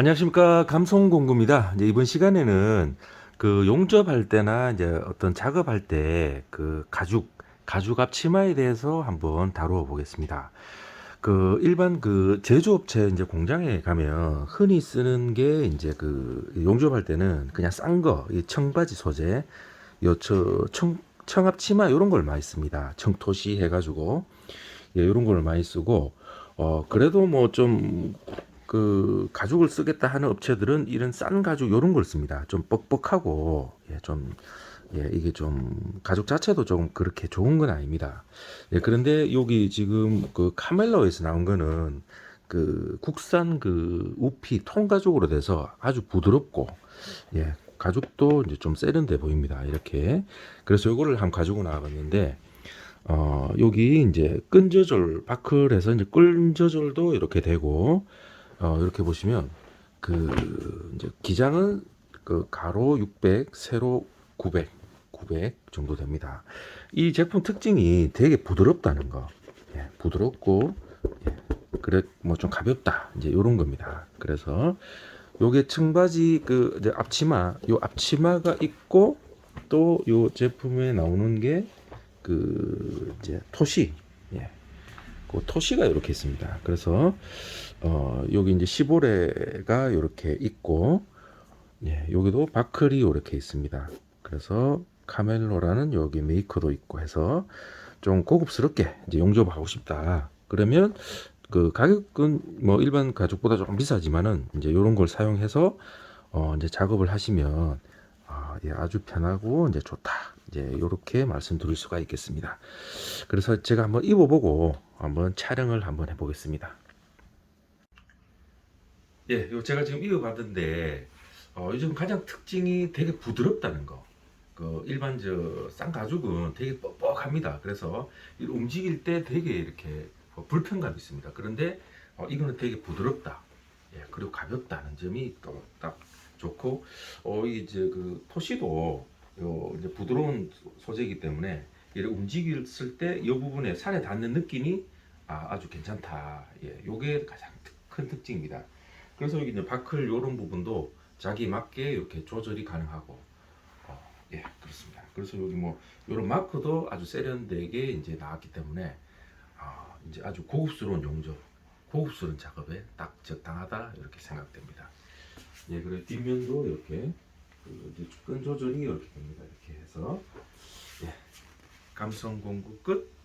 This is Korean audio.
안녕하십니까 감성공구입니다. 이제 이번 시간에는 그 용접할 때나 이제 어떤 작업할 때 그 가죽 가죽 앞치마에 대해서 한번 다루어 보겠습니다. 그 일반 그 제조업체 이제 공장에 가면 흔히 쓰는 게 이제 그 용접할 때는 그냥 싼 거, 이 청바지 소재, 요저 청 청합 치마 이런 걸 많이 씁니다. 청토시 해가지고 예, 이런 걸 많이 쓰고 어 그래도 뭐 좀 그 가죽을 쓰겠다 하는 업체들은 이런 싼 가죽 이런 걸 씁니다. 좀 뻑뻑하고 예, 좀 예, 이게 좀 가죽 자체도 조금 그렇게 좋은 건 아닙니다. 예, 그런데 여기 지금 그 카멜로에서 나온 거는 그 국산 그 우피 통가죽으로 돼서 아주 부드럽고 예, 가죽도 이제 좀 세련돼 보입니다. 이렇게 그래서 요거를 한번 가지고 나와봤는데 어, 여기 이제 끈 조절 바클에서 이제 끈 조절도 이렇게 되고 어, 이렇게 보시면 그 이제 기장은 그 가로 600, 세로 900, 900 정도 됩니다. 이 제품 특징이 되게 부드럽다는 거. 예, 부드럽고 예, 그래 뭐 좀 가볍다. 이제 요런 겁니다. 그래서 요게 청바지 그 앞치마, 요 앞치마가 있고 또 요 제품에 나오는 게 그 이제 토시, 예, 그 토시가 이렇게 있습니다. 그래서 어 여기 이제 시보레가 이렇게 있고, 예, 여기도 바클이 이렇게 있습니다. 그래서 카멜로라는 여기 메이커도 있고 해서 좀 고급스럽게 이제 용접하고 싶다. 그러면 그 가격은 뭐 일반 가죽보다 조금 비싸지만은 이제 이런 걸 사용해서 어 이제 작업을 하시면 아, 예, 아주 편하고 이제 좋다. 이제 이렇게 말씀드릴 수가 있겠습니다. 그래서 제가 한번 입어보고 한번 촬영을 한번 해보겠습니다. 예, 요 제가 지금 입어봤는데 어, 요즘 가장 특징이 되게 부드럽다는 거. 그 일반 저 싼 가죽은 되게 뻑뻑합니다. 그래서 이 움직일 때 되게 이렇게 어, 불편감이 있습니다. 그런데 어, 이거는 되게 부드럽다. 예, 그리고 가볍다는 점이 또 딱 좋고 어 이제 그 토시도 요 이제 부드러운 소재이기 때문에 이를 움직였을 때 이 부분에 살에 닿는 느낌이 아, 아주 괜찮다. 예, 요게 가장 특- 큰 특징입니다. 그래서 여기 이제 바클 요런 부분도 자기 맞게 이렇게 조절이 가능하고 어, 예, 그렇습니다. 그래서 여기 뭐 요런 마크도 아주 세련되게 이제 나왔기 때문에 아, 이제 아주 고급스러운 용접, 고급스러운 작업에 딱 적당하다 이렇게 생각됩니다. 예, 그리고 뒷면도 이렇게 그 이제 끈 조절이 이렇게 됩니다. 이렇게 해서 예, 감성 공구 끝.